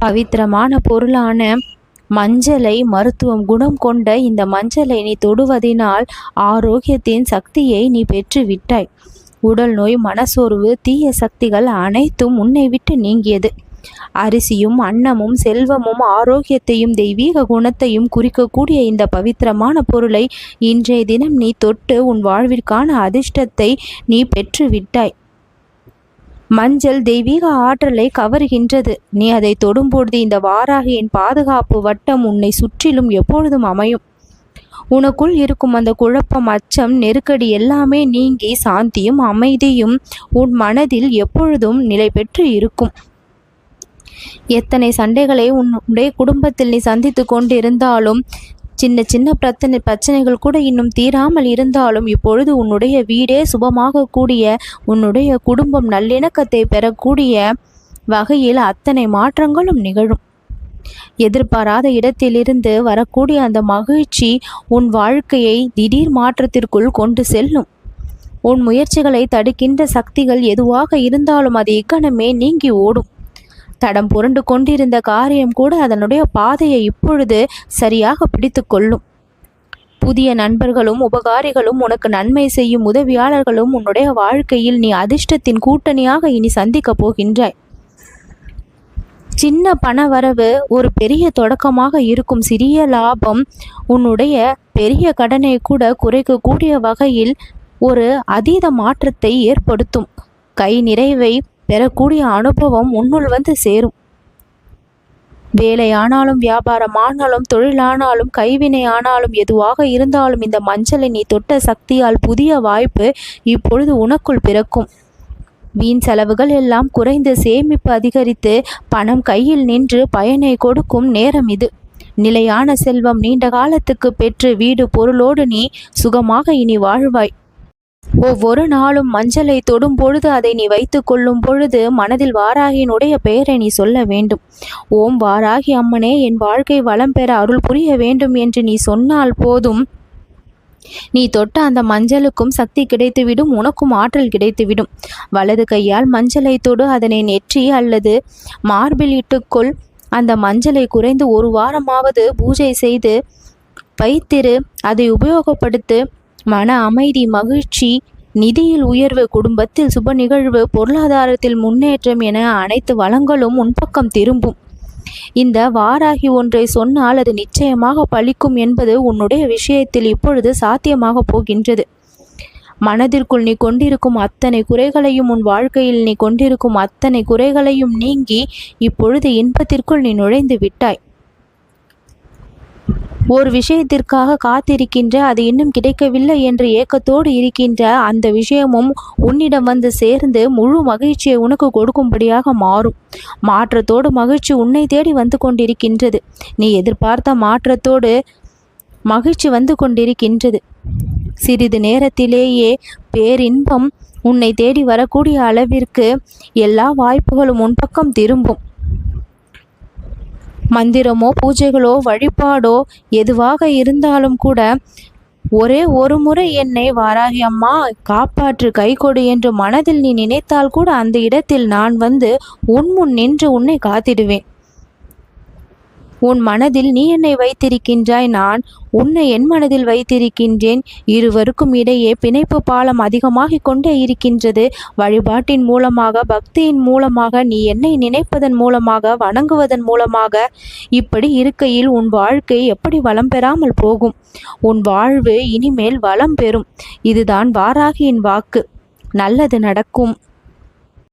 பவித்திரமான பொருளான மஞ்சளை மருத்துவம் குணம் கொண்ட இந்த மஞ்சளை நீ தொடுவதினால் ஆரோக்கியத்தின் சக்தியை நீ பெற்று விட்டாய் உடல் நோய் மனசோர்வு தீய சக்திகள் அனைத்தும் உன்னை விட்டு நீங்கியது. அரிசியும் அன்னமும் செல்வமும் ஆரோக்கியத்தையும் தெய்வீக குணத்தையும் குறிக்கக்கூடிய இந்த பவித்திரமான பொருளை இன்றைய தினம் நீ தொட்டு உன் வாழ்விற்கான அதிர்ஷ்டத்தை நீ பெற்று விட்டாய் மஞ்சள் தெய்வீக ஆற்றலை கவருகின்றது. நீ அதை தொடும்பொழுது இந்த வாராகியின் பாதுகாப்பு வட்டம் உன்னை சுற்றிலும் எப்பொழுதும் அமையும். உனக்குள் இருக்கும் அந்த குழப்பம் அச்சம் நெருக்கடி எல்லாமே நீங்கி சாந்தியும் அமைதியும் உன் மனதில் எப்பொழுதும் நிலை பெற்று இருக்கும். எத்தனை சண்டைகளை உன்னுடைய குடும்பத்தில் நீ சந்தித்து கொண்டிருந்தாலும் சின்ன சின்ன பிரச்சனை பிரச்சனைகள் கூட இன்னும் தீராமல் இருந்தாலும் இப்பொழுது உன்னுடைய வீடே சுபமாக கூடிய உன்னுடைய குடும்பம் நல்லிணக்கத்தை பெறக்கூடிய வகையில் அத்தனை மாற்றங்களும் நிகழும். எதிர்பாராத இடத்திலிருந்து வரக்கூடிய அந்த மகிழ்ச்சி உன் வாழ்க்கையை திடீர் மாற்றத்திற்குள் கொண்டு செல்லும். உன் முயற்சிகளை தடுக்கின்ற சக்திகள் எதுவாக இருந்தாலும் அது இக்கணமே நீங்கி ஓடும். தடம் புரண்டு கொண்டிருந்த காரியம் கூட அதனுடைய பாதையை இப்பொழுது சரியாக பிடித்து கொள்ளும். புதிய நண்பர்களும் உபகாரிகளும் உனக்கு நன்மை செய்யும் உதவியாளர்களும் உன்னுடைய வாழ்க்கையில் நீ அதிர்ஷ்டத்தின் கூட்டணியாக இனி சந்திக்கப் போகின்றாய். சின்ன பணவரவு ஒரு பெரிய தொடக்கமாக இருக்கும் சிறிய லாபம் உன்னுடைய பெரிய கடனை கூட குறைக்கக்கூடிய வகையில் ஒரு அதீத மாற்றத்தை ஏற்படுத்தும். கை நிறைவை பெறக்கூடிய அனுபவம் உன்னுள் வந்து சேரும். வேலையானாலும் வியாபாரம் ஆனாலும் தொழிலானாலும் கைவினை ஆனாலும் எதுவாக இருந்தாலும் இந்த மஞ்சளை நீ தொட்ட சக்தியால் புதிய வாய்ப்பு இப்பொழுது உனக்குள் பிறக்கும். வீண் செலவுகள் எல்லாம் குறைந்து சேமிப்பு அதிகரித்து பணம் கையில் நின்று பயனை கொடுக்கும் நேரம் இது. நிலையான செல்வம் நீண்ட காலத்துக்கு பெற்று வீடு பொருளோடு நீ சுகமாக இனி வாழ்வாய். ஒவ்வொரு நாளும் மஞ்சளை தொடும் பொழுது அதை நீ வைத்து கொள்ளும் பொழுது மனதில் வாராகியினுடைய பெயரை நீ சொல்ல வேண்டும். ஓம் வாராகி அம்மனே என் வாழ்க்கை வளம் பெற அருள் புரிய வேண்டும் என்று நீ சொன்னால் போதும். நீ தொட்ட அந்த மஞ்சளுக்கும் சக்தி கிடைத்துவிடும் உனக்கும் ஆற்றல் கிடைத்துவிடும். வலது கையால் மஞ்சளை தொடு அதனை நெற்றி அல்லது மார்பில் இட்டுக்கொள். அந்த மஞ்சளை குறைந்து ஒரு வாரமாவது பூஜை செய்து வைத்திரு அதை உபயோகப்படுத்து. மன அமைதி மகிழ்ச்சி நிதியில் உயர்வு குடும்பத்தில் சுப நிகழ்வு பொருளாதாரத்தில் முன்னேற்றம் என அனைத்து வளங்களும் உன்பக்கம் திரும்பும். இந்த வாராகி ஒன்றை சொன்னால் அது நிச்சயமாக பலிக்கும் என்பது உன்னுடைய விஷயத்தில் இப்பொழுது சாத்தியமாக போகின்றது. மனதிற்குள் நீ கொண்டிருக்கும் அத்தனை குறைகளையும் உன் வாழ்க்கையில் நீ கொண்டிருக்கும் அத்தனை குறைகளையும் நீங்கி இப்பொழுது இன்பத்திற்குள் நீ நுழைந்து விட்டாய். ஒரு விஷயத்திற்காக காத்திருக்கின்ற அது இன்னும் கிடைக்கவில்லை என்று ஏக்கத்தோடு இருக்கின்ற அந்த விஷயமும் உன்னிடம் வந்து சேர்ந்து முழு மகிழ்ச்சியை உனக்கு கொடுக்கும்படியாக மாறும். மாற்றத்தோடு மகிழ்ச்சி உன்னை தேடி வந்து கொண்டிருக்கின்றது. நீ எதிர்பார்த்த மாற்றத்தோடு மகிழ்ச்சி வந்து கொண்டிருக்கின்றது. சிறிது நேரத்திலேயே பேரின்பம் உன்னை தேடி வரக்கூடிய அளவிற்கு எல்லா வாய்ப்புகளும் உன் பக்கம் திரும்பும். மந்திரமோ பூஜைகளோ வழிபாடோ எதுவாக இருந்தாலும் கூட ஒரே ஒரு முறை என்னை வாராகி அம்மா காப்பாற்று கை கொடு என்று மனதில் நீ நினைத்தால் கூட அந்த இடத்தில் நான் வந்து உன் முன் நின்று உன்னை காத்திடுவேன். உன் மனதில் நீ என்னை வைத்திருக்கின்றாய் நான் உன்னை என் மனதில் வைத்திருக்கின்றேன். இருவருக்கும் இடையே பிணைப்பு பாலம் அதிகமாகிக் கொண்டே இருக்கின்றது. வழிபாட்டின் மூலமாக பக்தியின் மூலமாக நீ என்னை நினைப்பதன் மூலமாக வணங்குவதன் மூலமாக இப்படி இருக்கையில் உன் வாழ்க்கை எப்படி வளம் பெறாமல் போகும்? உன் வாழ்வு இனிமேல் வளம் பெறும். இதுதான் வாராகியின் வாக்கு. நல்லது நடக்கும்.